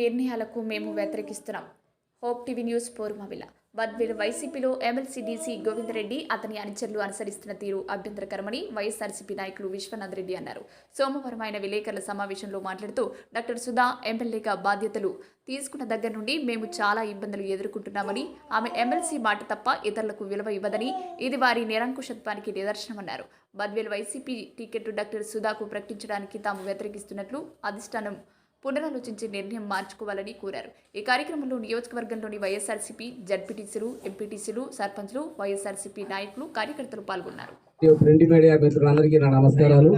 నిర్ణయాలకు మేము వ్యతిరేకిస్తున్నాం. హోప్ టీవీ న్యూస్ పూర్వమిల బద్వేలు వైసీపీలో ఎమ్మెల్సీ డీసీ గోవిందరెడ్డి అతని అనుచరులు అనుసరిస్తున్న తీరు అభ్యంతరకరమని వైఎస్ఆర్సీపీ నాయకులు విశ్వనాథ్ రెడ్డి అన్నారు. సోమవారం ఆయన విలేకరుల సమావేశంలో మాట్లాడుతూ డాక్టర్ సుధా ఎమ్మెల్యేగా బాధ్యతలు తీసుకున్న దగ్గర నుండి మేము చాలా ఇబ్బందులు ఎదుర్కొంటున్నామని ఆమె ఎమ్మెల్సీ మాట తప్ప ఇతరులకు విలువ ఇవ్వదని ఇది వారి నిరంకుశత్వానికి నిదర్శనమన్నారు. బద్వేలు వైసీపీ టికెట్ డాక్టర్ సుధాకు ప్రకటించడానికి తాము వ్యతిరేకిస్తున్నట్లు అధిష్టానం పునరాలోచించి నిర్ణయం మార్చుకోవాలని కోరారు. ఈ కార్యక్రమంలో నియోజకవర్గంలోని వైఎస్ఆర్సీపీ జడ్పీటీసీలు ఎంపీటీసీలు సర్పంచ్లు వైఎస్ఆర్సీపీ నాయకులు కార్యకర్తలు పాల్గొన్నారు. ప్రింట్ మీడియా మిత్రులందరికీ నా నమస్కారాలు.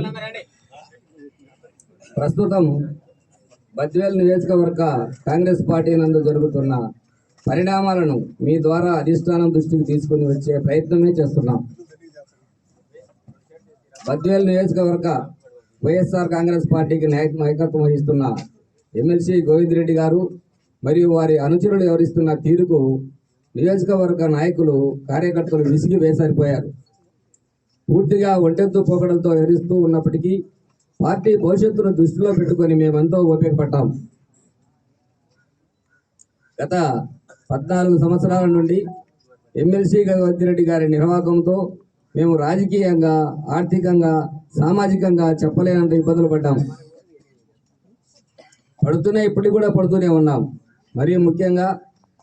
ప్రస్తుతం బద్వేల్ నియోజకవర్గ కాంగ్రెస్ పార్టీ నందు జరుగుతున్న పరిణామాలను మీ ద్వారా అధిష్టానం దృష్టికి తీసుకుని వచ్చే ప్రయత్నమే చేస్తున్నాం. బద్వేల్ నియోజకవర్గ వైఎస్ఆర్ కాంగ్రెస్ పార్టీకి నాయకత్వం వహిస్తున్న ఎమ్మెల్సీ గోవిందరెడ్డి గారు మరియు వారి అనుచరులు వ్యవహరిస్తున్న తీరుకు నియోజకవర్గ నాయకులు కార్యకర్తలు విసిగి వేసారిపోయారు. పూర్తిగా ఒంటెత్తు పోకడలతో ఎరుస్తూ ఉన్నప్పటికీ పార్టీ భవిష్యత్తును దృష్టిలో పెట్టుకొని మేమెంతో ఓపిక పట్టాం గత పద్నాలుగు సంవత్సరాల నుండి ఎమ్మెల్సీ వద్దిరెడ్డి గారి నిర్వాహకంతో మేము రాజకీయంగా ఆర్థికంగా సామాజికంగా చెప్పలేనంత ఇబ్బందులు పడ్డాం. పడుతూనే ఇప్పటికి కూడా పడుతూనే ఉన్నాం. మరియు ముఖ్యంగా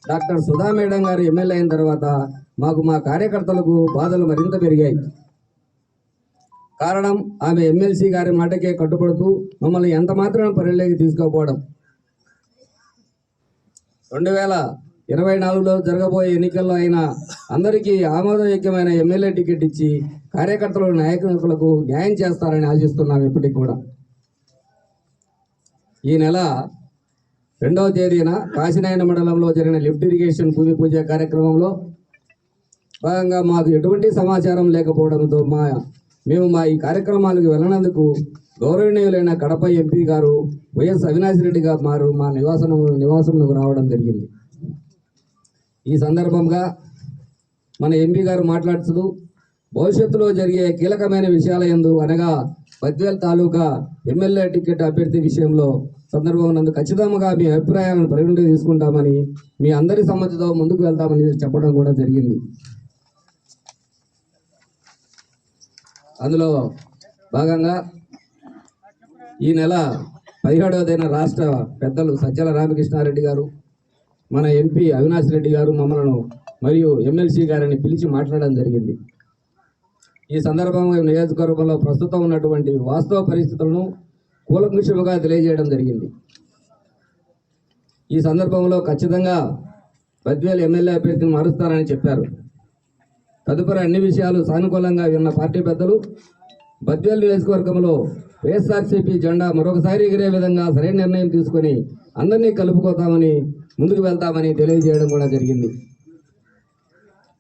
డాక్టర్ సుధా మేడం గారు ఎమ్మెల్యే అయిన తర్వాత మాకు మా కార్యకర్తలకు బాధలు మరింత పెరిగాయి. కారణం ఆమె ఎమ్మెల్సీ గారి మాటకే కట్టుబడుతూ మమ్మల్ని ఎంత మాత్రం పరిలోకి తీసుకోకపోవడం. రెండు వేల ఇరవై నాలుగులో జరగబోయే ఎన్నికల్లో అయినా అందరికీ ఆమోదయోగ్యమైన ఎమ్మెల్యే టికెట్ ఇచ్చి కార్యకర్తలు నాయకులకు న్యాయం చేస్తారని ఆశిస్తున్నాం ఇప్పటికి కూడా. ఈ నెల రెండవ తేదీన కాశీనాయన మండలంలో జరిగిన లిఫ్ట్ ఇరిగేషన్ భూమి పూజ కార్యక్రమంలో భాగంగా మాకు ఎటువంటి సమాచారం లేకపోవడంతో మా మేము మా ఈ కార్యక్రమాలకు వెళ్ళినందుకు గౌరవనీయులైన కడప ఎంపీ గారు వైఎస్ అవినాష్ రెడ్డి గారు మారు మా నివాసం నివాసంలోకి రావడం జరిగింది. ఈ సందర్భంగా మన ఎంపీ గారు మాట్లాడుతూ భవిష్యత్తులో జరిగే కీలకమైన విషయాల ఎందు అనగా బద్వేల్ తాలూకా ఎమ్మెల్యే టికెట్ అభ్యర్థి విషయంలో సందర్భం నందు ఖచ్చితంగా మీ అభిప్రాయాలను పరిగణలోకి తీసుకుంటామని మీ అందరి సమ్మతితో ముందుకు వెళ్తామని చెప్పడం కూడా జరిగింది. అందులో భాగంగా ఈ నెల పదిహేడవ తేదీన రాష్ట్ర పెద్దలు సజ్జల రామకృష్ణారెడ్డి గారు మన ఎంపీ అవినాష్ రెడ్డి గారు మమ్మలను మరియు ఎమ్మెల్సీ గారిని పిలిచి మాట్లాడడం జరిగింది. ఈ సందర్భంగా నియోజకవర్గంలో ప్రస్తుతం ఉన్నటువంటి వాస్తవ పరిస్థితులను కూలంకుషముగా తెలియజేయడం జరిగింది. ఈ సందర్భంలో ఖచ్చితంగా పద్వేలు ఎమ్మెల్యే అభ్యర్థిని మారుస్తారని చెప్పారు. తదుపరి అన్ని విషయాలు సానుకూలంగా ఉన్న పార్టీ పెద్దలు బద్వేలు నియోజకవర్గంలో వైఎస్ఆర్సీపీ జెండా మరొకసారి ఎగిరే విధంగా సరైన నిర్ణయం తీసుకొని అందరినీ కలుపుకోతామని ముందుకు వెళ్తామని తెలియజేయడం కూడా జరిగింది.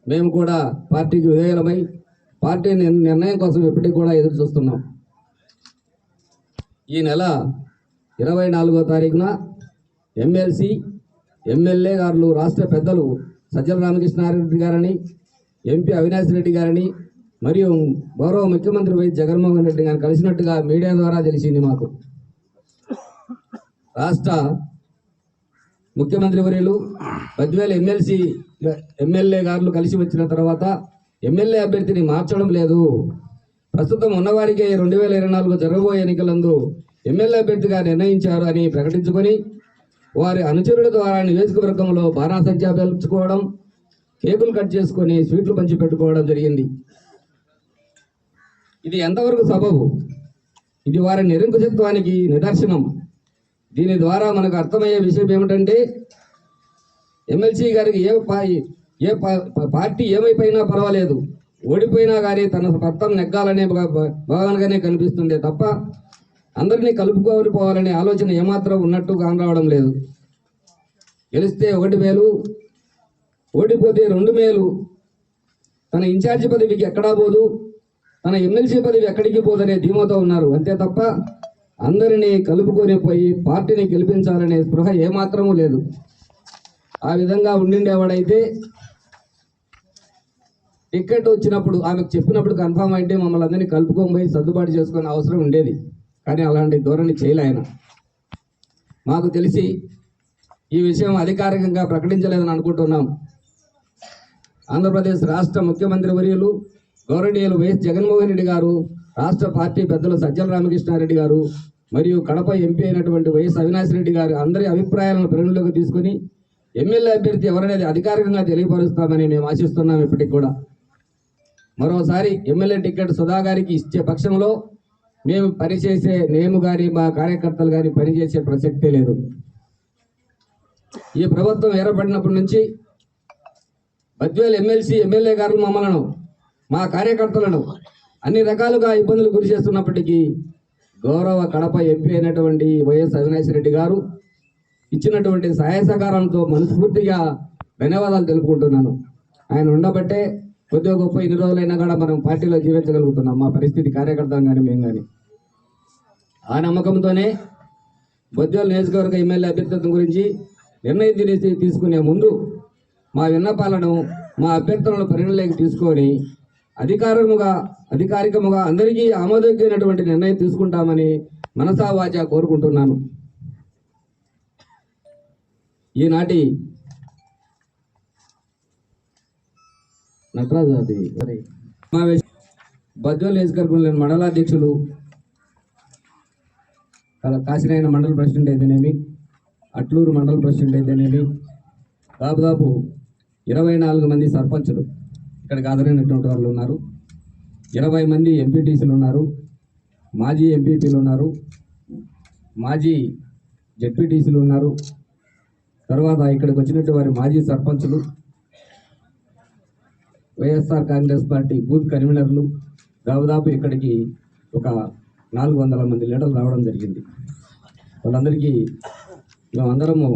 మేము కూడా పార్టీకి విధేయులమై పార్టీ నిర్ణయం కోసం ఇప్పటికి కూడా ఎదురు చూస్తున్నాం. ఈ నెల ఇరవై నాలుగో తారీఖున ఎమ్మెల్సీ ఎమ్మెల్యే గారు రాష్ట్ర పెద్దలు సజ్జల రామకృష్ణారెడ్డి గారని ఎంపీ అవినాష్ రెడ్డి గారని మరియు గౌరవ ముఖ్యమంత్రి వైఎస్ జగన్మోహన్ రెడ్డి గారిని కలిసినట్టుగా మీడియా ద్వారా తెలిసింది మాకు. రాష్ట్ర ముఖ్యమంత్రి వర్యులు పదివేల ఎమ్మెల్సీ ఎమ్మెల్యే గారు కలిసి వచ్చిన తర్వాత ఎమ్మెల్యే అభ్యర్థిని మార్చడం లేదు. ప్రస్తుతం ఉన్నవారికే రెండు వేల ఇరవై నాలుగు జరగబోయే ఎన్నికలందు ఎమ్మెల్యే అభ్యర్థిగా నిర్ణయించారు అని ప్రకటించుకొని వారి అనుచరుల ద్వారా నియోజకవర్గంలో బాణాసంఖ్య పెంచుకోవడం కేకులు కట్ చేసుకొని స్వీట్లు పంచి పెట్టుకోవడం జరిగింది. ఇది ఎంతవరకు సబబు? ఇది వారి నిరంకుశత్వానికి నిదర్శనం. దీని ద్వారా మనకు అర్థమయ్యే విషయం ఏమిటంటే ఎమ్మెల్సీ గారికి ఏ ఏ పా- పార్టీ ఏమైపోయినా పర్వాలేదు. ఓడిపోయినా కానీ తన పత్తం నెగ్గాలనే భా- భావనగానే కనిపిస్తుంది తప్ప అందరినీ కలుపుకొని పోవాలనే ఆలోచన ఏమాత్రం ఉన్నట్టు కానరావడం లేదు. గెలిస్తే ఒకటి మేలు ఓడిపోతే రెండు మేలు. తన ఇన్ఛార్జి పదవికి ఎక్కడా పోదు తన ఎమ్మెల్సీ పదవి ఎక్కడికి పోదనే ధీమాతో ఉన్నారు. అంతే తప్ప అందరినీ కలుపుకొని పోయి పార్టీని గెలిపించాలనే స్పృహ ఏమాత్రమూ లేదు. ఆ విధంగా ఉండిండేవాడైతే టికెట్ వచ్చినప్పుడు ఆమెకు చెప్పినప్పుడు కన్ఫామ్ అయితే మమ్మల్ని అందరినీ కలుపుకొని పోయి సర్దుబాటు చేసుకునే అవసరం ఉండేది. కానీ అలాంటి ధోరణి చేయలే ఆయన. మాకు తెలిసి ఈ విషయం అధికారికంగా ప్రకటించలేదని అనుకుంటున్నాం. ఆంధ్రప్రదేశ్ రాష్ట్ర ముఖ్యమంత్రి వర్యులు గౌరవనీయులు వైఎస్ జగన్మోహన్ రెడ్డి గారు రాష్ట్ర పార్టీ పెద్దలు సజ్జల రామకృష్ణారెడ్డి గారు మరియు కడప ఎంపీ అయినటువంటి వైఎస్ అవినాష్ రెడ్డి గారు అందరి అభిప్రాయాలను పరిగణలోకి తీసుకుని ఎమ్మెల్యే అభ్యర్థి ఎవరనేది అధికారికంగా తెలియపరుస్తామని మేము ఆశిస్తున్నాం ఇప్పటికి కూడా. మరోసారి ఎమ్మెల్యే టికెట్ సుధా గారికి ఇచ్చే పక్షంలో మేము పనిచేసే మేము కానీ మా కార్యకర్తలు కానీ పనిచేసే ప్రసక్తే లేదు. ఈ ప్రభుత్వం ఏర్పడినప్పటి నుంచి బద్వేల్ ఎమ్మెల్సీ ఎమ్మెల్యే గారు మమ్మలను మా కార్యకర్తలను అన్ని రకాలుగా ఇబ్బందులు గురి చేస్తున్నప్పటికీ గౌరవ కడప ఎంపీ అయినటువంటి వైఎస్ అవినాష్ రెడ్డి గారు ఇచ్చినటువంటి సహాయ సహకారంతో మనస్ఫూర్తిగా ధన్యవాదాలు తెలుపుకుంటున్నాను. ఆయన ఉండబట్టే కొద్దిగా గొప్ప ఇన్ని రోజులైనా కూడా మనం పార్టీలో జీవించగలుగుతున్నాం. మా పరిస్థితి కార్యకర్తలు కానీ మేము కానీ ఆ నమ్మకంతోనే బొద్దేలు నియోజకవర్గ ఎమ్మెల్యే అభ్యర్థిత్వం గురించి నిర్ణయం తెలిసి తీసుకునే ముందు మా విన్నపాలను మా అభ్యర్థులను పరిగణలోకి తీసుకొని అధికారముగా అధికారికముగా అందరికీ ఆమోదయోగ్యమైనటువంటి నిర్ణయం తీసుకుంటామని మనసావాచ కోరుకుంటున్నాను. ఈనాటి నటరాజు అది సమావేశం. బద్వల్ నియోజకవర్గంలోని మండలాధ్యక్షులు కాశీనాయన మండల ప్రెసిడెంట్ అయితేనేమి అట్లూరు మండల ప్రెసిడెంట్ అయితేనేమి దాదాపు ఇరవై నాలుగు మంది సర్పంచులు ఇక్కడికి ఆదరైనటువంటి వాళ్ళు ఉన్నారు. ఇరవై మంది ఎంపీటీసీలు ఉన్నారు. మాజీ ఎంపీపీలు ఉన్నారు. మాజీ జడ్పీటీసీలు ఉన్నారు. తర్వాత ఇక్కడికి వచ్చినట్టు వారి మాజీ సర్పంచులు వైఎస్ఆర్ కాంగ్రెస్ పార్టీ బూత్ కన్వీనర్లు దాదాపు ఇక్కడికి ఒక నాలుగు వందల మంది లీడర్లు రావడం జరిగింది. వాళ్ళందరికీ మేమందరము